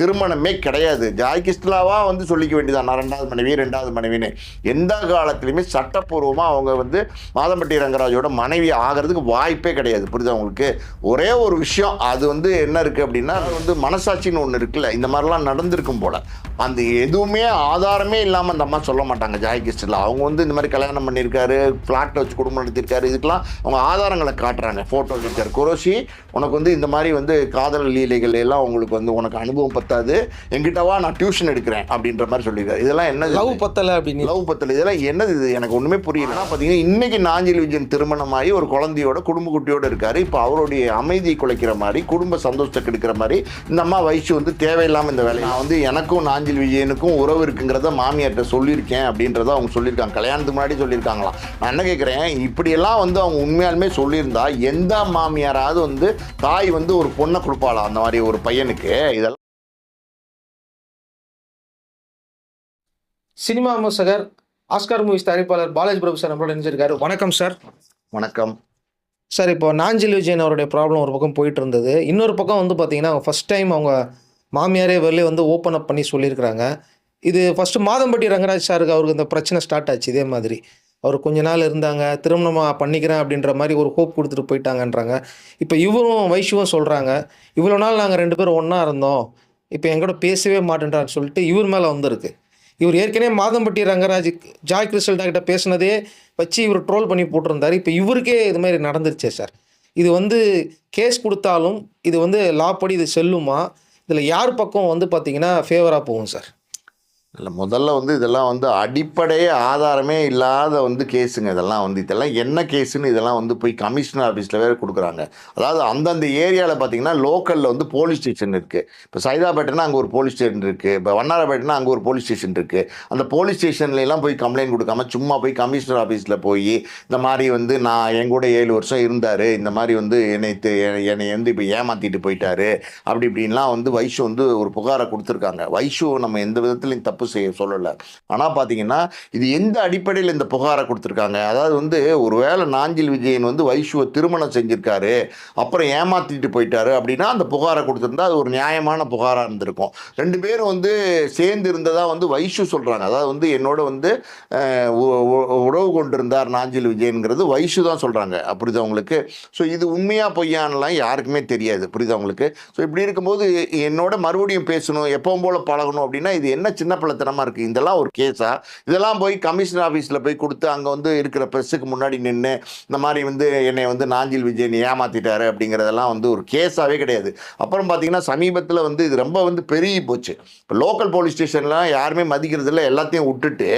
திருமணமே கிடையாது. ஜாய் வந்து சொல்லிக்க வேண்டியதான் நான் ரெண்டாவது மனைவி ரெண்டாவது மனைவின்னு. எந்த காலத்துலையுமே சட்டப்பூர்வமாக அவங்க வந்து மாதம்பட்டி ரங்கராஜோட மனைவி ஆகிறதுக்கு வாய்ப்பே கிடையாது. புரியுதா உங்களுக்கு? ஒரே ஒரு விஷயம் அது வந்து என்ன இருக்குது அப்படின்னா அது வந்து மனசாட்சின்னு ஒன்று இருக்குல்ல. இந்த மாதிரிலாம் நடந்திருக்கும் போல. அந்த எதுவுமே ஆதாரமே இல்லாமல் அந்த அம்மா சொல்ல மாட்டாங்க ஜாய் அவங்க வந்து இந்த மாதிரி கல்யாணம் பண்ணியிருக்காரு ஃப்ளாட்டில் வச்சு குடும்பம் நடத்தியிருக்காரு இதுக்கெல்லாம் அவங்க ஆதாரங்களை காட்டுறாங்க. ஃபோட்டோ இருக்காரு குரோஷி உனக்கு வந்து இந்த மாதிரி வந்து காதல் லீலைகள் எல்லாம் உங்களுக்கு வந்து உனக்கு அனுபவம் பத்தாது. எங்கிட்டவா நான் டியூஷன் எடுக்கிறேன் அப்படின்ற மாதிரி சொல்லியிருக்காரு. இதெல்லாம் என்ன லவ் பத்தலை அப்படின்னு லவ் பத்தல. இதெல்லாம் என்னது இது? எனக்கு ஒன்றுமே புரியல. ஆனால் பார்த்தீங்கன்னா இன்னைக்கு நாஞ்சில் விஜயன் திருமணமாகி ஒரு குழந்தையோட குடும்ப குட்டியோட இருக்காரு. இப்போ அவருடைய அமைதியை குலைக்கிற மாதிரி குடும்ப சந்தோஷத்தை கெடுக்கிற மாதிரி இந்த அம்மா வயசு வந்து தேவையில்லாமல் இந்த வேலை நான் வந்து எனக்கும் நாஞ்சில் விஜயனுக்கும் உறவு இருக்குங்கிறத மாமியார்கிட்ட சொல்லியிருக்கேன் அப்படின்றத அவங்க சொல்லியிருக்காங்க. கல்யாணத்துக்கு முன்னாடி சொல்லியிருக்காங்களாம். நான் என்ன கேட்குறேன் இப்படியெல்லாம் வந்து அவங்க உண்மையாலுமே சொல்லியிருந்தா எந்த மாமியாராவது வந்து தாய் வந்து ஒரு பொண்ணை கொடுப்பாளா அந்த மாதிரி ஒரு பையனுக்கு? இதெல்லாம் சினிமா விமர்சகர் ஆஸ்கார் மூவிஸ் தயாரிப்பாளர் பாலாஜி பிரபு சார் நம்மளோட இணைஞ்சிருக்காரு. வணக்கம் சார். வணக்கம். சார் இப்போ நாஞ்சில் விஜயன் அவருடைய ப்ராப்ளம் ஒரு பக்கம் போயிட்டு இருந்தது இன்னொரு பக்கம் வந்து பார்த்தீங்கன்னா ஃபர்ஸ்ட் டைம் அவங்க மாமியாரே வெளியே வந்து ஓப்பன் அப் பண்ணி சொல்லியிருக்கிறாங்க. இது ஃபஸ்ட்டு மாதம்பட்டி ரங்கராஜ் சாருக்கு அவருக்கு இந்த பிரச்சனை ஸ்டார்ட் ஆச்சு இதே மாதிரி. அவர் கொஞ்ச நாள் இருந்தாங்க திருமணமாக பண்ணிக்கிறேன் அப்படின்ற மாதிரி ஒரு ஹோப் கொடுத்துட்டு போயிட்டாங்கன்றாங்க. இப்போ இவரும் வைஷுவும் சொல்கிறாங்க இவ்வளோ நாள் நாங்கள் ரெண்டு பேரும் ஒன்றா இருந்தோம் இப்போ எங்கூட பேசவே மாட்டேன்றான்னு சொல்லிட்டு இவர் மேலே வந்திருக்கு. இவர் ஏற்கனவே Madhampatti Rangaraj Joy crystal doctor பேசினதே வச்சு இவர் ட்ரோல் பண்ணி போட்டிருந்தாரு. இப்போ இவருக்கே இது மாதிரி நடந்துருச்சே சார். இது வந்து கேஸ் கொடுத்தாலும் இது வந்து லா படி இது செல்லுமா? இதில் யார் பக்கம் வந்து பார்த்தீங்கன்னா ஃபேவராக போகும் சார். இல்லை முதல்ல வந்து இதெல்லாம் வந்து அடிப்படையே ஆதாரமே இல்லாத வந்து கேஸுங்க இதெல்லாம் வந்து. இதெல்லாம் என்ன கேஸுன்னு இதெல்லாம் வந்து போய் கமிஷனர் ஆஃபீஸில் வேறு கொடுக்குறாங்க. அதாவது அந்தந்த ஏரியாவில் பார்த்தீங்கன்னா லோக்கலில் வந்து போலீஸ் ஸ்டேஷன் இருக்குது இப்போ சைதாப்பேட்டைனா அங்கே ஒரு போலீஸ் ஸ்டேஷன் இருக்குது இப்போ வண்ணாரப்பேட்டைனா அங்கே ஒரு போலீஸ் ஸ்டேஷன் இருக்குது அந்த போலீஸ் ஸ்டேஷன்லாம் போய் கம்ப்ளைண்ட் கொடுக்காம சும்மா போய் கமிஷனர் ஆஃபீஸில் போய் இந்த மாதிரி வந்து நான் என் கூட ஏழு வருஷம் இருந்தார். இந்த மாதிரி வந்து என்னை தெ- என்னை வந்து இப்போ ஏமாற்றிட்டு போயிட்டாரு. அப்படி இப்படின்லாம் வந்து வைஷு வந்து ஒரு புகாரை கொடுத்துருக்காங்க. வைஷு நம்ம எந்த விதத்துலையும் தப்பு செய்ய சொல்லலை. ஆனால் பார்த்தீங்கன்னா இது எந்த அடிப்படையில் இந்த புகாரை கொடுத்துருக்காங்க? அதாவது வந்து ஒருவேளை நாஞ்சில் விஜயன் வந்து வைஷுவை திருமணம் செஞ்சிருக்காரு அப்புறம் ஏமாற்றிட்டு போயிட்டாரு அப்படின்னா அந்த புகாரை கொடுத்துருந்தா அது ஒரு நியாயமான புகாராக இருந்திருக்கும். ரெண்டு பேரும் வந்து சேர்ந்து இருந்ததா வந்து வைஷு சொல்கிறாங்க அதாவது வந்து என்னோட வந்து உறவு கொண்டிருந்தார் நாஞ்சில் விஜயன்கிறது வைஷு தான் சொல்கிறாங்க புரியுதா உங்களுக்கு? ஸோ இது உண்மையாக பொய்யானலாம் யாருக்குமே தெரியாது. புரியுதா உங்களுக்கு? ஸோ இப்படி இருக்கும்போது என்னோட மறுபடியும் பேசணும் எப்பவும் போல் பழகணும் அப்படின்னா இது என்ன சின்ன கேவலத்தனமாக இருக்குது இதெல்லாம் ஒரு கேஸா இதெல்லாம் போய் கமிஷனர் ஆஃபீஸில் போய் கொடுத்து அங்கே வந்து இருக்கிற ப்ரெஸ்ஸுக்கு முன்னாடி நின்று இந்த மாதிரி வந்து என்னை வந்து நாஞ்சில் விஜயன் ஏமாற்றிட்டாரு அப்படிங்கிறதெல்லாம் வந்து ஒரு கேஸாகவே கிடையாது. அப்புறம் பார்த்தீங்கன்னா சமீபத்தில் வந்து இது ரொம்ப வந்து பெருகி போச்சு. இப்போ லோக்கல் போலீஸ் ஸ்டேஷன்லாம் யாருமே மதிக்கிறது இல்லை. எல்லாத்தையும் விட்டுட்டு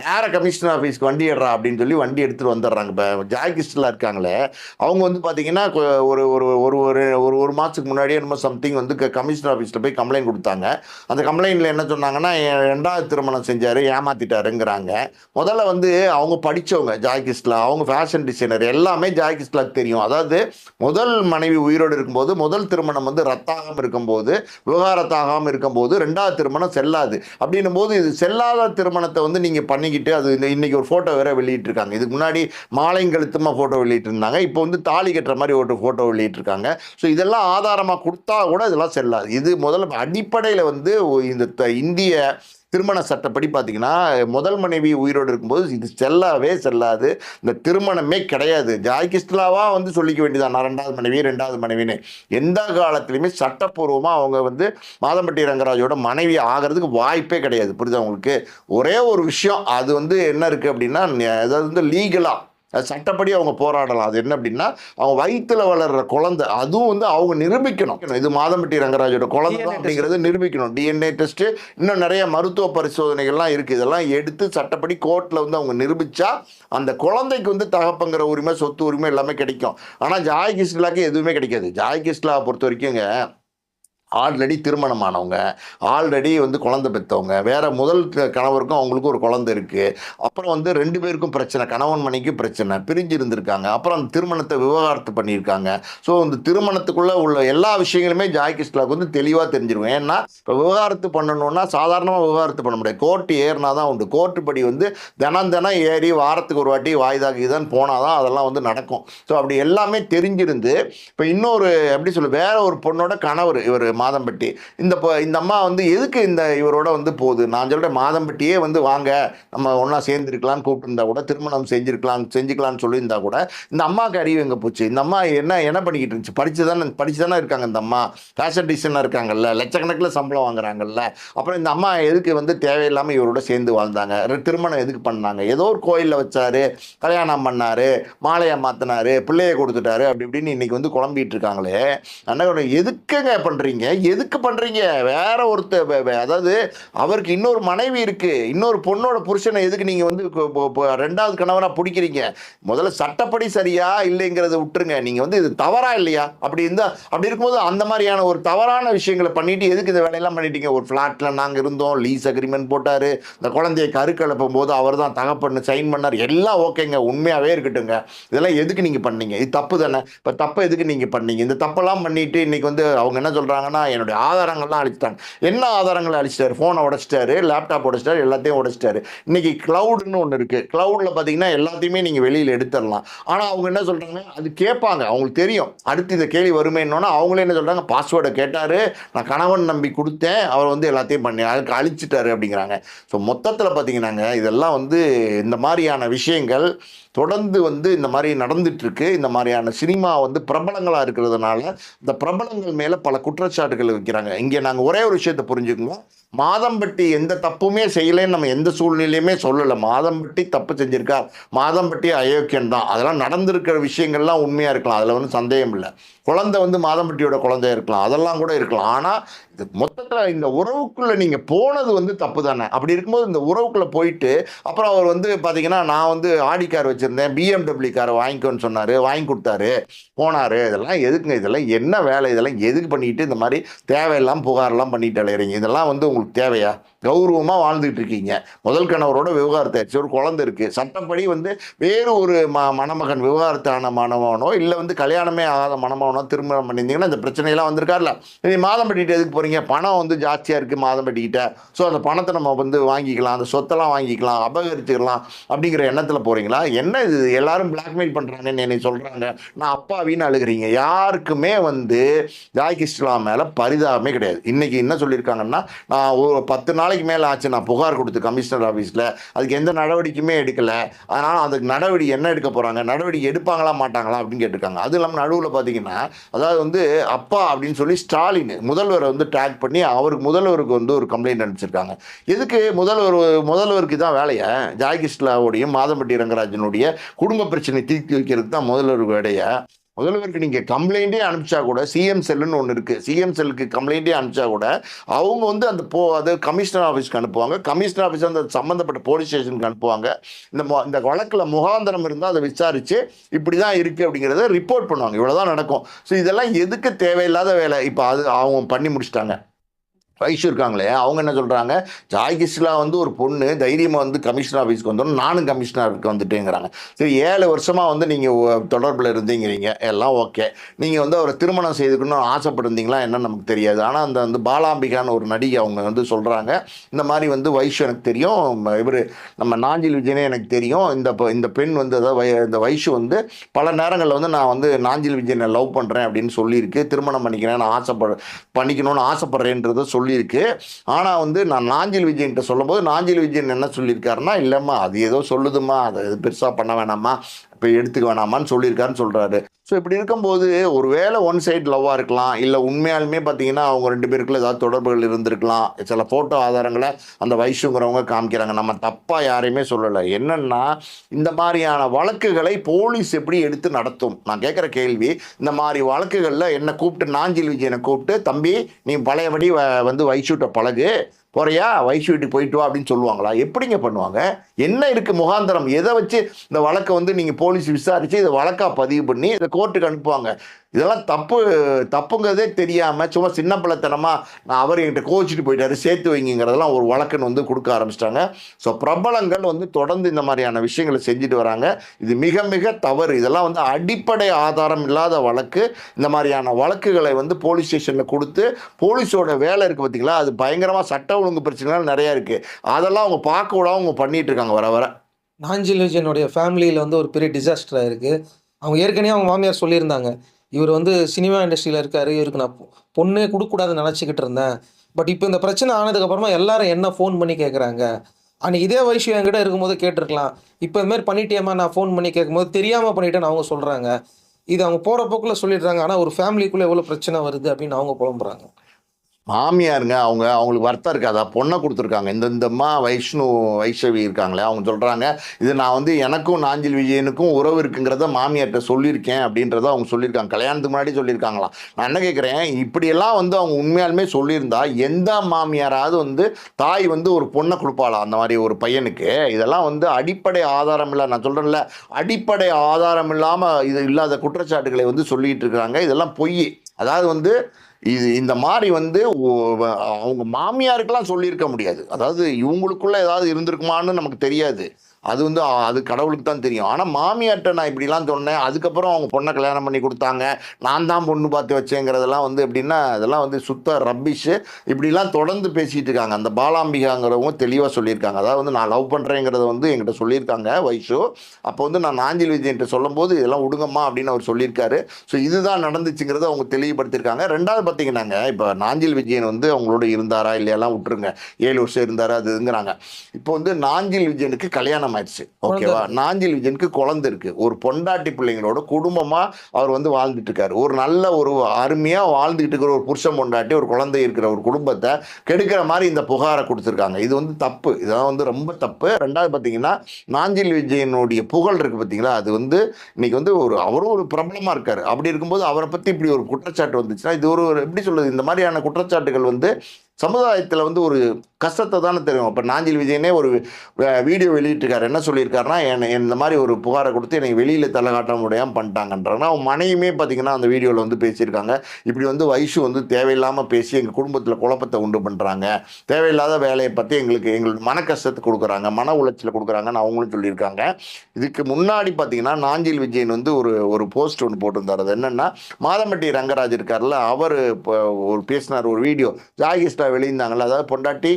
நேர கமிஷனர் ஆஃபீஸ்க்கு வண்டி எடுறா அப்படின்னு சொல்லி வண்டி எடுத்துகிட்டு வந்துடுறாங்க. இப்போ ஜாகிஸ்டில் இருக்காங்களே அவங்க வந்து பார்த்தீங்கன்னா ஒரு ஒரு ஒரு ஒரு ஒரு ஒரு மாதத்துக்கு முன்னாடியே என்னமோ சம்திங் வந்து கமிஷனர் ஆஃபீஸில் போய் கம்ப்ளைண்ட் கொடுத்தாங்க. அந்த கம்ப்ளைண்ட்டில் என்ன சொன்னாங்கன்னா ரெண்டாவது திருமணம் செஞ்சார் ஏமாத்திட்டாருங்கிறாங்க. முதல்ல வந்து அவங்க படித்தவங்க ஜாய்கிஸ்டில் அவங்க ஃபேஷன் டிசைனர் எல்லாமே ஜாய்கிஸ்டிலாக்கு தெரியும். அதாவது முதல் மனைவி உயிரோடு இருக்கும்போது முதல் திருமணம் வந்து ரத்தாகாமல் இருக்கும்போது விவகாரத்தாகாமல் இருக்கும்போது ரெண்டாவது திருமணம் செல்லாது. அப்படின்னும் போது இது செல்லாத திருமணத்தை வந்து நீங்கள் பண்ணிக்கிட்டு அது இன்னைக்கு ஒரு ஃபோட்டோ வேற வெளியிட்டிருக்காங்க. இதுக்கு முன்னாடி மாலைங்கழுத்துமா ஃபோட்டோ வெளியிட்டிருந்தாங்க. இப்போ வந்து தாலி கட்டுற மாதிரி ஒரு ஃபோட்டோ வெளியிட்டிருக்காங்க. ஸோ இதெல்லாம் ஆதாரமாக கொடுத்தா கூட இதெல்லாம் செல்லாது. இது முதல்ல அடிப்படையில் வந்து இந்த த- இந்திய திருமண சட்டப்படி பார்த்தீங்கன்னா முதல் மனைவி உயிரோடு இருக்கும்போது இது செல்லவே செல்லாது. இந்த திருமணமே கிடையாது. ஜாய்கிஸ்லாவாக வந்து சொல்லிக்க வேண்டியதான் நான் ரெண்டாவது மனைவி ரெண்டாவது மனைவின்னு. எந்த காலத்துலையுமே சட்டப்பூர்வமாக அவங்க வந்து மாதம்பட்டி ரங்கராஜோட மனைவி ஆகிறதுக்கு வாய்ப்பே கிடையாது. புரியுதா உங்களுக்கு? ஒரே ஒரு விஷயம் அது வந்து என்ன இருக்குது அப்படின்னா அதாவது வந்து லீகலாக அது சட்டப்படி அவங்க போராடலாம். அது என்ன அப்படின்னா அவங்க வயித்துல வளர்ற குழந்தை அதுவும் வந்து அவங்க நிரூபிக்கணும். இது மாதம்பட்டி ரங்கராஜோட குழந்தை அப்படிங்கிறத நிரூபிக்கணும். டிஎன்ஏ டெஸ்ட் இன்னும் நிறைய மருத்துவ பரிசோதனைகள்லாம் இருக்கு. இதெல்லாம் எடுத்து சட்டப்படி கோர்ட்ல வந்து அவங்க நிரூபிச்சா அந்த குழந்தைக்கு வந்து தகப்பங்கிற உரிமை சொத்து உரிமை எல்லாமே கிடைக்கும். ஆனால் ஜாய் கிஸ்லாக்கு எதுவுமே கிடைக்காது. ஜாய் கிஸ்லாவை பொறுத்த வரைக்கும்ங்க ஆல்ரெடி திருமணமானவங்க ஆல்ரெடி வந்து குழந்தை பெற்றவங்க வேறு முதல் கணவருக்கும் அவங்களுக்கும் ஒரு குழந்தை இருக்குது அப்புறம் வந்து ரெண்டு பேருக்கும் பிரச்சனை கணவன் மனைக்கு பிரச்சனை பிரிஞ்சு இருந்திருக்காங்க. அப்புறம் அந்த திருமணத்தை விவகாரத்து பண்ணியிருக்காங்க. ஸோ அந்த திருமணத்துக்குள்ளே உள்ள எல்லா விஷயங்களுமே ஜாய் கிஸ்லாவுக்கு வந்து தெளிவாக தெரிஞ்சிருக்கும். ஏன்னா இப்போ விவகாரத்து பண்ணணும்னா சாதாரணமாக விவகாரத்து பண்ண முடியாது. கோர்ட்டு ஏறினா தான் உண்டு. கோர்ட்டு படி வந்து தினம் தினம் ஏறி வாரத்துக்கு ஒரு வாட்டி வாய்தா தான் போனால் தான் அதெல்லாம் வந்து நடக்கும். ஸோ அப்படி எல்லாமே தெரிஞ்சிருந்து இப்போ இன்னொரு எப்படி சொல்லு வேற ஒரு பொண்ணோட கணவர் இவர் மாதம்பட்டி. இந்த இந்த அம்மா வந்து எதுக்கு இந்த இவரோட வந்து போகுது? நான் சொல்கிறேன் மாதம்பட்டியே வந்து வாங்க நம்ம ஒன்றா சேர்ந்துருக்கலாம்னு கூப்பிட்டுருந்தா கூட திருமணம் செஞ்சுருக்கலாம் செஞ்சுக்கலாம்னு சொல்லியிருந்தா கூட இந்த அம்மாவுக்கு அறிவு எங்கே போச்சு? இந்த அம்மா என்ன என்ன பண்ணிக்கிட்டு இருந்துச்சு? படித்து தானே படித்து தானே இருக்காங்க இந்த அம்மா. ஃபேஷன் டிசைனாக இருக்காங்கல்ல லட்சக்கணக்கில் சம்பளம் வாங்குறாங்கல்ல. அப்புறம் இந்த அம்மா எதுக்கு வந்து தேவையில்லாமல் இவரோட சேர்ந்து வாழ்ந்தாங்க? திருமணம் எதுக்கு பண்ணாங்க? ஏதோ ஒரு கோயிலில் வச்சாரு கல்யாணம் பண்ணாரு மாலையை மாற்றினாரு பிள்ளைய கொடுத்துட்டாரு அப்படி இப்படின்னு இன்றைக்கி வந்து குழம்பிகிட்டு இருக்காங்களே. அண்ணா எதுக்குங்க பண்ணுறீங்க எதுக்கு பண்ணுறீங்க வேற ஒருத்த அதாவது அவருக்கு இன்னொரு மனைவி இருக்கு. இன்னொரு பொண்ணோட புருஷனை எதுக்கு நீங்கள் வந்து ரெண்டாவது கணவனாக பிடிக்கிறீங்க? முதல்ல சட்டப்படி சரியா இல்லைங்கிறத விட்டுருங்க. நீங்கள் வந்து இது தவறா இல்லையா? அப்படி இருந்தால் அப்படி இருக்கும்போது அந்த மாதிரியான ஒரு தவறான விஷயங்களை பண்ணிட்டு எதுக்கு இந்த வேலையெல்லாம் பண்ணிட்டீங்க? ஒரு ஃப்ளாட்டில் நாங்கள் இருந்தோம் லீஸ் அக்ரிமெண்ட் போட்டார். இந்த குழந்தைய கருக்கலப்பும் போது அவர் தான் தகப்பன்னு சைன் பண்ணார். எல்லாம் ஓகேங்க உண்மையாகவே இருக்கட்டுங்க இதெல்லாம் எதுக்கு நீங்கள் பண்ணீங்க? இது தப்பு தானே? இப்போ தப்பை எதுக்கு நீங்கள் பண்ணீங்க? இந்த தப்பெல்லாம் பண்ணிட்டு இன்னைக்கு வந்து அவங்க என்ன சொல்கிறாங்கன்னா என்னுடைய ஆதாரங்கள்லாம் அழிச்சிட்டாங்க. என்ன ஆதாரங்களை அழிச்சிட்டாரு? ஃபோனை உடைச்சிட்டாரு லேப்டாப் உடைச்சிட்டாரு எல்லாத்தையும் உடைச்சிட்டாரு. இன்னைக்கு க்ளவுடுன்னு ஒன்று இருக்குது க்ளவுடில் பார்த்தீங்கன்னா எல்லாத்தையுமே நீங்கள் வெளியில் எடுத்துடலாம். ஆனால் அவங்க என்ன சொல்கிறாங்க அது கேட்பாங்க. அவங்களுக்கு தெரியும். அடுத்து இந்த கேள்வி வருமேன்னொன்னா அவங்களே என்ன சொல்கிறாங்க பாஸ்வேர்டை கேட்டார். நான் கணவன் நம்பி கொடுத்தேன். அவர் வந்து எல்லாத்தையும் பண்ணி அதுக்கு அழிச்சிட்டாரு அப்படிங்கிறாங்க. ஸோ மொத்தத்தில் பார்த்தீங்கன்னாங்க இதெல்லாம் வந்து இந்த மாதிரியான விஷயங்கள் தொடர்ந்து வந்து இந்த மாதிரி நடந்துட்டு இருக்கு. இந்த மாதிரியான சினிமா வந்து பிரபலங்களாக இருக்கிறதுனால இந்த பிரபலங்கள் மேலே பல குற்றச்சாட்டுகள் வைக்கிறாங்க. இங்கே நாங்கள் ஒரே ஒரு விஷயத்தை புரிஞ்சுக்கணும். மாதம்பட்டி எந்த தப்புமே செய்யலைன்னு நம்ம எந்த சூழ்நிலையுமே சொல்லலை. மாதம்பட்டி தப்பு செஞ்சுருக்கா? மாதம்பட்டி அயோக்கியன் தான். அதெல்லாம் நடந்திருக்கிற விஷயங்கள்லாம் உண்மையாக இருக்கலாம். அதில் ஒன்றும் சந்தேகம் இல்லை. குழந்தை வந்து மாதம்பட்டியோட குழந்தை இருக்கலாம் அதெல்லாம் கூட இருக்கலாம். ஆனால் இது மொத்தத்தில் இந்த உறவுக்குள்ளே நீங்கள் போனது வந்து தப்பு தானே? அப்படி இருக்கும்போது இந்த உறவுக்குள்ளே போயிட்டு அப்புறம் அவர் வந்து பார்த்தீங்கன்னா நான் வந்து ஆடி கார் வச்சுருந்தேன் பிஎம்டபிள்யூ காரை வாங்கிக்கோன்னு சொன்னார் வாங்கி கொடுத்தாரு போனார். இதெல்லாம் எதுக்குங்க? இதெல்லாம் என்ன வேலை? இதெல்லாம் எதுக்கு பண்ணிக்கிட்டு இந்த மாதிரி தேவையெல்லாம் புகாரெல்லாம் பண்ணிட்டு அலையிறீங்க? இதெல்லாம் வந்து உங்களுக்கு தேவையா? கௌரவமாக வாழ்ந்துகிட்டு இருக்கீங்க. முதல் கணவரோட விவகாரத்தை ஆச்சு. ஒரு குழந்தை இருக்குது சட்டப்படி வந்து வேறு ஒரு ம மணமகன் விவகாரத்தான மணமகனோ இல்லை வந்து கல்யாணமே ஆகாத மணமகனோ திருமணம் பண்ணியிருந்தீங்கன்னா இந்த பிரச்சனையெல்லாம் வந்திருக்கார்ல நீ மாதம் பட்டிட்டு எதுக்கு போகிறீங்க பணம் வந்து ஜாஸ்தியாக இருக்குது மாதம் பட்டிக்கிட்ட ஸோ அந்த பணத்தை நம்ம வந்து வாங்கிக்கலாம். அந்த சொத்தெல்லாம் வாங்கிக்கலாம். அபகரிச்சுக்கலாம் அப்படிங்கிற எண்ணத்தில் போகிறீங்களா என்ன இது? எல்லாரும் பிளாக்மெயில் பண்ணுறாங்கன்னு என்னை சொல்கிறாங்க நான் அப்பாவின்னு அழுகிறீங்க. யாருக்குமே வந்து ஜாய் இஸ்லாம் மேலே பரிதாபமே கிடையாது. இன்றைக்கி என்ன சொல்லியிருக்காங்கன்னா நான் ஒரு பத்து நாள் நாளைக்கு மேலே ஆச்சு நான் புகார் கொடுத்து கமிஷனர் ஆஃபீஸில் அதுக்கு எந்த நடவடிக்கையுமே எடுக்கலை. அதனால் அதுக்கு நடவடிக்கை என்ன எடுக்க போகிறாங்க நடவடிக்கை எடுப்பாங்களா மாட்டாங்களா அப்படின்னு கேட்டிருக்காங்க. அது இல்லாமல் நடுவில் பார்த்தீங்கன்னா அதாவது வந்து அப்பா அப்படின்னு சொல்லி ஸ்டாலின் முதல்வரை வந்து டேக் பண்ணி அவருக்கு முதல்வருக்கு வந்து ஒரு கம்ப்ளைண்ட் அனுப்பிச்சிருக்காங்க. எதுக்கு முதல்வர் முதல்வருக்கு தான் வேலையை? ஜாய்கிஸ்லாவுடைய மாதம்பட்டி ரங்கராஜனுடைய குடும்ப பிரச்சனை தீர்த்து வைக்கிறதுக்கு தான் முதல்வர் வேலையை? முதல்வருக்கு நீங்கள் கம்ப்ளைண்ட்டே அனுப்பிச்சா கூட சிஎம் செல்லுன்னு ஒன்று இருக்குது சிஎம் செல்லுக்கு கம்ப்ளைண்ட்டே அனுப்பிச்சா கூட அவங்க வந்து அந்த போ அது கமிஷனர் ஆஃபீஸ்க்கு அனுப்புவாங்க. கமிஷனர் ஆஃபீஸ் அந்த சம்மந்தப்பட்ட போலீஸ் ஸ்டேஷனுக்கு அனுப்புவாங்க. இந்த இந்த வழக்கில் முகாந்திரம் இருந்தால் அதை விசாரித்து இப்படி தான் இருக்குது அப்படிங்கிறத ரிப்போர்ட் பண்ணுவாங்க. இவ்வளோ தான் நடக்கும். ஸோ இதெல்லாம் எதுக்கு தேவையில்லாத வேலை? இப்போ அது அவங்க பண்ணி முடிச்சிட்டாங்க. ஐஷு இருக்காங்களே அவங்க என்ன சொல்கிறாங்க ஜாய்கிஸ்லா வந்து ஒரு பொண்ணு தைரியமாக வந்து கமிஷனர் ஆஃபீஸ்க்கு வந்தோம் நானும் கமிஷனருக்கு வந்துட்டேங்கிறாங்க. சரி ஏழு வருஷமாக வந்து நீங்கள் தொடர்பில் இருந்தீங்கிறீங்க எல்லாம் ஓகே. நீங்கள் வந்து அவரை திருமணம் செய்துக்கணும்னு ஆசைப்பட்டிருந்தீங்களா என்னன்னு நமக்கு தெரியாது. ஆனால் அந்த வந்து பாலாம்பிகான்னு ஒரு நடிகை அவங்க வந்து சொல்கிறாங்க இந்த மாதிரி வந்து வைஷு எனக்கு தெரியும். இவர் நம்ம நாஞ்சில் விஜயனே எனக்கு தெரியும். இந்த இந்த பெண் வந்து அதாவது இந்த வைஷு வந்து பல நேரங்களில் வந்து நான் வந்து நாஞ்சில் விஜயனை லவ் பண்ணுறேன் அப்படின்னு சொல்லியிருக்கு. திருமணம் பண்ணிக்கிறேன் நான் ஆசைப்பட பண்ணிக்கணும்னு ஆசைப்பட்றேன்றதை சொல்லியிருக்கு. ஆனால் வந்து நான் நாஞ்சில் விஜயன்ட்ட சொல்லும்போது நாஞ்சில் விஜயன் என்ன சொல்லியிருக்காருன்னா இல்லைம்மா அது ஏதோ சொல்லுதும்மா அதை பெருசாக பண்ண வேணாம்மா இப்போ எடுத்துக்க வேணாமான்னு சொல்லியிருக்காருன்னு சொல்கிறாரு ஸோ இப்படி இருக்கும்போது ஒரு வேளை ஒன் சைடு லவ்வாக இருக்கலாம் இல்லை உண்மையாலுமே பார்த்தீங்கன்னா அவங்க ரெண்டு பேருக்குள்ள ஏதாவது தொடர்புகள் இருந்திருக்கலாம். சில ஃபோட்டோ ஆதாரங்களை அந்த வயசுங்கிறவங்க காமிக்கிறாங்க. நம்ம தப்பாக யாரையுமே சொல்லலை. என்னென்னா இந்த மாதிரியான வழக்குகளை போலீஸ் எப்படி எடுத்து நடத்தும்? நான் கேட்குற கேள்வி இந்த மாதிரி வழக்குகளில் என்னை கூப்பிட்டு நாஞ்சில் விஜயனை கூப்பிட்டு தம்பி நீ பழையபடி வ- வந்து வைசூட்ட பழகு. போறியா? வைசு வீட்டுக்கு போயிட்டு வா அப்படின்னு சொல்லுவாங்களா? எப்படிங்க பண்ணுவாங்க? என்ன இருக்கு முகாந்திரம்? எதை வச்சு இந்த வழக்கை வந்து நீங்கள் போலீஸ் விசாரித்து இதை வழக்காக பதிவு பண்ணி இதை கோர்ட்டுக்கு அனுப்புவாங்க? இதெல்லாம் தப்பு தப்புங்கிறதே தெரியாமல் சும்மா சின்ன பிள்ளைத்தனமாக நான் அவர் என்கிட்ட கோச்சிட்டு போயிட்டாரு சேர்த்து வைங்கிறதெல்லாம் ஒரு வழக்குன்னு வந்து கொடுக்க ஆரம்பிச்சிட்டாங்க. ஸோ பிரபலங்கள் வந்து தொடர்ந்து இந்த மாதிரியான விஷயங்களை செஞ்சுட்டு வராங்க. இது மிக மிக தவறு. இதெல்லாம் வந்து அடிப்படை ஆதாரம் இல்லாத வழக்கு. இந்த மாதிரியான வழக்குகளை வந்து போலீஸ் ஸ்டேஷனில் கொடுத்து போலீஸோட வேலை இருக்குது பார்த்தீங்களா? அது பயங்கரமாக சட்ட ஒழுங்கு பிரச்சனைகள் நிறையா இருக்குது அதெல்லாம் அவங்க பார்க்க விடாம அவங்க பண்ணிகிட்டு இருக்காங்க வர வர. நாஞ்சில் விஜயனுடைய ஃபேமிலியில் வந்து ஒரு பெரிய டிசாஸ்டர் ஆயிருக்கு. அவங்க ஏற்கனவே அவங்க மாமியார் சொல்லியிருந்தாங்க. இவர் வந்து சினிமா இண்டஸ்ட்ரியில் இருக்காரு இவருக்கு நான் பொண்ணே கொடுக்கக்கூடாதுன்னு நினச்சிக்கிட்டு இருந்தேன். பட் இப்போ இந்த பிரச்சனை ஆனதுக்கப்புறமா எல்லாரும் என்ன ஃபோன் பண்ணி கேட்குறாங்க அன்னைக்கு இதே வயசு என்கிட்ட இருக்கும்போது கேட்டிருக்கலாம். இப்போ இந்த பண்ணிட்டேமா நான் ஃபோன் பண்ணி கேட்கும்போது தெரியாமல் பண்ணிட்டேன்னு அவங்க சொல்கிறாங்க இது அவங்க போகிற போக்கில் சொல்லிடுறாங்க. ஆனால் ஒரு ஃபேமிலிக்குள்ளே எவ்வளோ பிரச்சனை வருது அப்படின்னு அவங்க புலம்புறாங்க. மாமியாருங்க அவங்க அவங்களுக்கு வருத்தம் இருக்காதா? பொண்ணை கொடுத்துருக்காங்க. இந்த இந்தம்மா வைஷ்ணு வைஷ்ணவி இருக்காங்களே அவங்க சொல்கிறாங்க இது நான் வந்து எனக்கும் நாஞ்சில் விஜயனுக்கும் உறவு இருக்குங்கிறத மாமியார்கிட்ட சொல்லியிருக்கேன் அப்படின்றத அவங்க சொல்லியிருக்காங்க. கல்யாணத்துக்கு முன்னாடி சொல்லியிருக்காங்களாம். நான் என்ன கேட்குறேன் இப்படியெல்லாம் வந்து அவங்க உண்மையாலுமே சொல்லியிருந்தா எந்த மாமியாராவது வந்து தாய் வந்து ஒரு பொண்ணை கொடுப்பாளா அந்த மாதிரி ஒரு பையனுக்கு? இதெல்லாம் வந்து அடிப்படை ஆதாரம் இல்லை. நான் சொல்கிறேன்ல அடிப்படை ஆதாரம் இல்லாமல் இது இல்லாத குற்றச்சாட்டுகளை வந்து சொல்லிகிட்டு இருக்கிறாங்க இதெல்லாம் பொய் அதாவது வந்து இது இந்த மாதிரி வந்து அவங்க மாமியாருக்கெல்லாம் சொல்லியிருக்க முடியாது. அதாவது இவங்களுக்குள்ள ஏதாவது இருந்திருக்குமான்னு நமக்கு தெரியாது. அது வந்து அது கடவுளுக்கு தான் தெரியும். ஆனால் மாமியார்கிட்ட நான் இப்படிலாம் சொன்னேன். அதுக்கப்புறம் அவங்க பொண்ணை கல்யாணம் பண்ணி கொடுத்தாங்க. நான் தான் பொண்ணு பார்த்து வச்சேங்கிறதெல்லாம் வந்து எப்படின்னா அதெல்லாம் வந்து சுத்த ரப்பிஷு இப்படிலாம் தொடர்ந்து பேசிகிட்டு இருக்காங்க. அந்த பாலாம்பிகாங்கிறவங்க தெளிவாக சொல்லியிருக்காங்க. அதாவது வந்து நான் லவ் பண்ணுறேங்கிறத வந்து என்கிட்ட சொல்லியிருக்காங்க வயசு அப்போ வந்து நான் நாஞ்சில் விஜயன்ட்டு சொல்லும்போது இதெல்லாம் விடுங்கம்மா அப்படின்னு அவர் சொல்லியிருக்காரு. ஸோ இதுதான் நடந்துச்சுங்கிறத அவங்க தெளிவுபடுத்தியிருக்காங்க. ரெண்டாவது பார்த்தீங்கன்னாங்க இப்போ நாஞ்சில் விஜயன் வந்து அவங்களோட இருந்தாரா இல்லையெல்லாம் விட்டுருங்க. ஏழு வருஷம் இருந்தாரா அதுங்கிறாங்க இப்போ வந்து நாஞ்சில் விஜயனுக்கு கல்யாணம் ஆயிடுச்சு ஓகேவா? நாஞ்சில் விஜயனுக்கு குழந்தை இருக்கு. ஒரு பொண்டாட்டி பிள்ளைங்களோட குடும்பமா அவர் வந்து வாழ்ந்துட்டு இருக்காரு. ஒரு நல்ல ஒரு அருமையா வாழ்ந்துட்டு இருக்கிற ஒரு புருஷன் பொண்டாட்டி ஒரு குழந்தை இருக்கிற ஒரு குடும்பத்தை கெடுக்கிற மாதிரி இந்த புகாரை கொடுத்துருக்காங்க. இது வந்து தப்பு. இதெல்லாம் வந்து ரொம்ப தப்பு. ரெண்டாவது பார்த்தீங்கன்னா நாஞ்சில் விஜயனுடைய புகழ் இருக்கு பார்த்தீங்களா அது வந்து இன்னைக்கு வந்து ஒரு அவரும் ஒரு பிரபலமா இருக்காரு. அப்படி இருக்கும்போது அவரை பத்தி இப்படி ஒரு குற்றச்சாட்டு வந்துச்சுன்னா இது ஒரு ஒரு எப்படி சொல்றது? இந்த மாதிரியான குற்றச்சாட்டுகள் வந்து சமுதாயத்தில் வந்து ஒரு கஷ்டத்தை தானே தெரியும். இப்போ நாஞ்சில் விஜயனே ஒரு வீடியோ வெளியிட்டிருக்காரு. என்ன சொல்லியிருக்காருன்னா என்னை இந்த மாதிரி ஒரு புகாரை கொடுத்து என்னை வெளியில் தலை காட்ட முடியாமல் பண்ணிட்டாங்கன்றாங்கன்னா அவங்க மனைவியுமே பார்த்திங்கன்னா அந்த வீடியோவில் வந்து பேசியிருக்காங்க. இப்படி வந்து வயசு வந்து தேவையில்லாமல் பேசி எங்கள் குடும்பத்தில் குழப்பத்தை உண்டு பண்ணுறாங்க தேவையில்லாத வேலையை பற்றி எங்களுக்கு எங்களுக்கு மன கஷ்டத்தை கொடுக்குறாங்க. மன உளைச்சலை கொடுக்குறாங்கன்னு அவங்களும் சொல்லியிருக்காங்க. இதுக்கு முன்னாடி பார்த்திங்கன்னா நாஞ்சில் விஜயன் வந்து ஒரு ஒரு போஸ்ட் ஒன்று போட்டிருந்தார். அது என்னென்னா மாதம்பட்டி ரங்கராஜ் இருக்கார்ல அவர் இப்போ ஒரு பேசினார் ஒரு வீடியோ. ஜாகிஸ்டா வெளியிருந்தாங்கல்ல அதாவது பொண்டாட்டி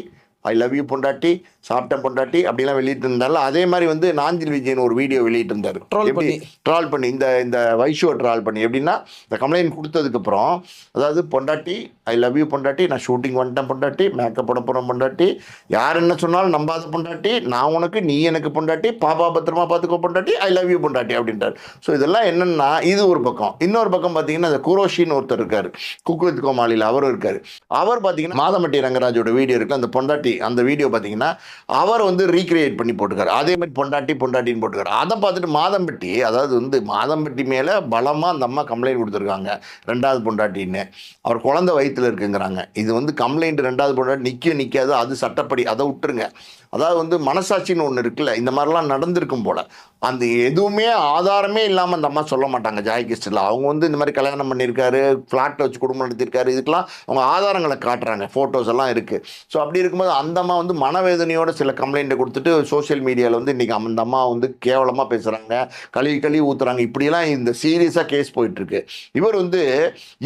ஐ லவ் யூ பொண்டாட்டி சாப்பிட்டேன் பொண்டாட்டி அப்படிலாம் வெளியிட்டு இருந்தால அதே மாதிரி வந்து நாஞ்சில் விஜயன் ஒரு வீடியோ வெளியிட்டு இருந்தார் Troll பண்ணி. ட்ரால் பண்ணி இந்த இந்த வைஷுவை ட்ரால் பண்ணி. எப்படின்னா இந்த கம்ப்ளைண்ட் கொடுத்ததுக்கப்புறம் அதாவது பொண்டாட்டி ஐ லவ் யூ பொண்டாட்டி நான் ஷூட்டிங் வந்துட்டேன் பொண்டாட்டி மேக்கப் போட போகிறேன் பொண்டாட்டி யார் என்ன சொன்னாலும் நம்பாத பொண்டாட்டி நான் உனக்கு நீ எனக்கு பொண்டாட்டி பாப்பா பத்திரமா பார்த்துக்கோ பொண்டாட்டி ஐ லவ் யூ பொண்டாட்டி அப்படின்றார். ஸோ இதெல்லாம் என்னன்னா இது ஒரு பக்கம். இன்னொரு பக்கம் பார்த்தீங்கன்னா இந்த குரோஷின்னு ஒருத்தர் இருக்காரு. குக் வித் கோமாளியில் அவரும் இருக்காரு. அவர் பார்த்தீங்கன்னா மாதம்பட்டி ரங்கராஜோட வீடியோ இருக்கு அந்த பொண்டாட்டி அந்த வீடியோ பார்த்தீங்கன்னா அவர் வந்து ரீக்ரியேட் பண்ணி போட்டுக்காரு. அதே மாதிரி பொண்டாட்டி பொண்டாட்டின்னு போட்டுக்காரு. அதை பார்த்துட்டு மாதம்பட்டி அதாவது வந்து மாதம்பட்டி மேலே பலமாக அந்த அம்மா கம்ப்ளைண்ட் கொடுத்துருக்காங்க. ரெண்டாவது பொண்டாட்டின்னு. அவர் குழந்தை வயித்துல இருக்குங்கிறாங்க. இது வந்து கம்ப்ளைண்ட் ரெண்டாவது பொண்டாட்டி நிற்க நிற்காது அது சட்டப்படி அதை விட்டுருங்க. அதாவது வந்து மனசாட்சின்னு ஒன்று இருக்குல்ல இந்த மாதிரிலாம் நடந்திருக்கும் போல. அந்த எதுவுமே ஆதாரமே இல்லாமல் அந்த அம்மா சொல்ல மாட்டாங்க ஜாய் கிறிஸ்டில் அவங்க வந்து இந்த மாதிரி கல்யாணம் பண்ணியிருக்காரு ஃப்ளாட்டை வச்சு குடும்பம் நடத்தியிருக்காரு இதுக்கெல்லாம் அவங்க ஆதாரங்களை காட்டுறாங்க ஃபோட்டோஸ் எல்லாம் இருக்குது ஸோ அப்படி இருக்கும்போது அந்த அம்மா வந்து மனவேதனையோட சில கம்ப்ளைண்ட்டை கொடுத்துட்டு சோஷியல் மீடியாவில் வந்து இன்றைக்கி அந்த அம்மா வந்து கேவலமாக பேசுகிறாங்க கழுவி கழுவி ஊற்றுறாங்க இப்படியெல்லாம் இந்த சீரியஸாக கேஸ் போயிட்டுருக்கு. இவர் வந்து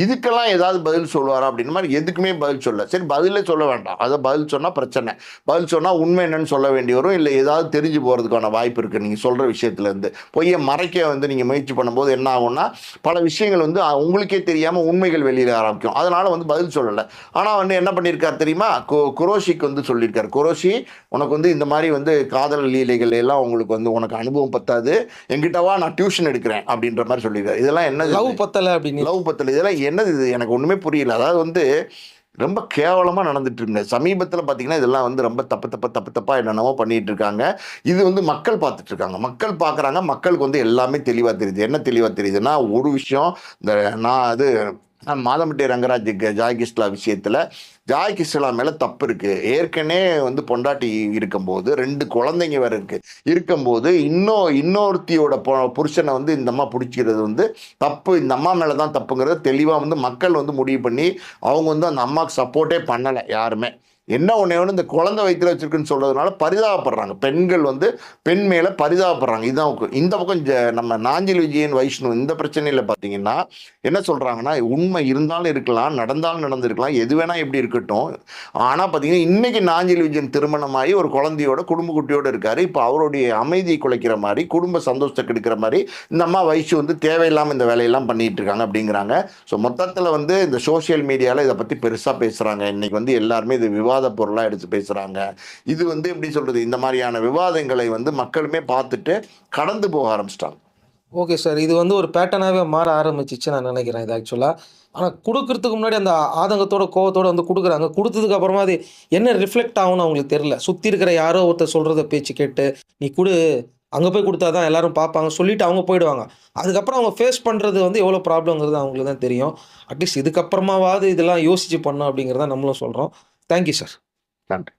இதுக்கெல்லாம் ஏதாவது பதில் சொல்லுவாரா அப்படின்னு மாதிரி எதுக்குமே பதில் சொல்ல சரி பதிலே சொல்ல வேண்டாம். அதை பதில் சொன்னால் பிரச்சனை. பதில் சொன்னால் உண்மை என்னன்னு சொல்ல வேண்டி வரும் இல்லை ஏதாவது தெரிஞ்சு போகிறதுக்கான வாய்ப்பு இருக்குது நீங்கள் சொல்கிற விஷயத்துலேருந்து பொய்யை மறைக்க வந்து நீங்கள் முயற்சி பண்ணும்போது என்ன ஆகும்னா பல விஷயங்கள் வந்து உங்களுக்கே தெரியாமல் உண்மைகள் வெளியிட ஆரம்பிக்கும். அதனால் வந்து பதில் சொல்லலை. ஆனால் வந்து என்ன பண்ணியிருக்காரு தெரியுமா? கு குரோஷிக்கு வந்து சொல்லியிருக்காரு குரோஷி உனக்கு வந்து இந்த மாதிரி வந்து காதல் லீலைகள் எல்லாம் உங்களுக்கு வந்து உனக்கு அனுபவம் பத்தாது. என்கிட்டவா நான் டியூஷன் எடுக்கிறேன் அப்படின்ற மாதிரி சொல்லியிருக்காரு இதெல்லாம் என்ன லவ் பத்தலை அப்படின்னு. லவ் பத்தல. இதெல்லாம் என்னது இது? எனக்கு ஒன்றுமே புரியல. அதாவது வந்து ரொம்ப கேவலமாக நடந்துட்டு இருந்தேன் சமீபத்தில் பார்த்தீங்கன்னா இதெல்லாம் வந்து ரொம்ப தப்பு தப்பு தப்பு தப்பாக என்னென்னமோ பண்ணிட்டு இருக்காங்க. இது வந்து மக்கள் பார்த்துட்டு இருக்காங்க. மக்கள் பார்க்குறாங்க மக்களுக்கு வந்து எல்லாமே தெளிவாக தெரியுது. என்ன தெளிவாக தெரியுதுன்னா ஒரு விஷயம் இந்த நான் அது மாதம்பட்டி ரங்கராஜ் ஜாய் கிஸ்லா விஷயத்தில் ஜாய் கிஸ்லா மேலே தப்பு இருக்குது ஏற்கனவே வந்து பொண்டாட்டி இருக்கும்போது ரெண்டு குழந்தைங்க வேறு இருக்குது இருக்கும்போது இன்னும் இன்னொருத்தியோட பொ- புருஷனை வந்து இந்த அம்மா பிடிச்சிக்கிறது வந்து தப்பு. இந்த அம்மா மேலே தான் தப்புங்கிறத தெளிவாக வந்து மக்கள் வந்து முடிவு பண்ணி அவங்க வந்து அந்த அம்மாவுக்கு சப்போர்ட்டே பண்ணலை யாருமே. என்ன ஒன்றே ஒன்று இந்த குழந்தை வயிற்றுல வச்சிருக்குன்னு சொல்கிறதுனால பரிதாபப்படுறாங்க. பெண்கள் வந்து பெண் மேலே பரிதாபப்படுறாங்க. இதுதான் இந்த பக்கம் ஜ- நம்ம நாஞ்சில் விஜயன் வைஷ்ணு இந்த பிரச்சனையில் பார்த்தீங்கன்னா என்ன சொல்கிறாங்கன்னா உண்மை இருந்தாலும் இருக்கலாம் நடந்தாலும் நடந்திருக்கலாம் எது வேணால் எப்படி இருக்கட்டும். ஆனால் பார்த்தீங்கன்னா இன்னைக்கு நாஞ்சில் விஜயன் திருமணமாகி ஒரு குழந்தையோட குடும்ப குட்டியோடு இருக்கார். இப்போ அவருடைய அமைதியை குலைக்கிற மாதிரி குடும்ப சந்தோஷத்தை கெடுக்கிற மாதிரி இந்த அம்மா வயசு வந்து தேவையில்லாமல் இந்த வேலையெல்லாம் பண்ணிட்டு இருக்காங்க அப்படிங்கிறாங்க. ஸோ மொத்தத்தில் வந்து இந்த சோஷியல் மீடியாவில் இதை பற்றி பெருசாக பேசுகிறாங்க இன்னைக்கு வந்து எல்லாருமே இது விவாதம் விவாத பொருளாக எடுத்து பேசுகிறாங்க இது வந்து எப்படி சொல்கிறது இந்த மாதிரியான விவாதங்களை வந்து மக்களுமே பார்த்துட்டு கடந்து போக ஆரம்பிச்சிட்டாங்க. Okay sir. இது வந்து ஒரு பேட்டர்னாகவே மாற ஆரம்பிச்சிச்சு நான் நினைக்கிறேன் இது ஆக்சுவலாக ஆனால் கொடுக்கறதுக்கு முன்னாடி அந்த ஆதங்கத்தோட கோவத்தோட வந்து கொடுக்குறாங்க. கொடுத்ததுக்கு அப்புறமா அது என்ன ரிஃப்ளெக்ட் ஆகும்னு அவங்களுக்கு தெரியல. சுற்றி இருக்கிற யாரோ ஒருத்தர் சொல்கிறத பேச்சு கேட்டு நீ கொடு அங்கே போய் கொடுத்தா தான் எல்லாரும் பார்ப்பாங்க சொல்லிவிட்டு அவங்க போயிடுவாங்க. அதுக்கப்புறம் அவங்க ஃபேஸ் பண்ணுறது வந்து எவ்வளோ ப்ராப்ளங்கிறது அவங்களுக்கு தான் தெரியும். அட்லீஸ்ட் இதுக்கப்புறமாவது இதெல்லாம் யோசித்து பண்ணோம் அப்படிங்கிறத நம்மளும் சொல்கிறோம் தேங்க்யூ சார். நன்றி.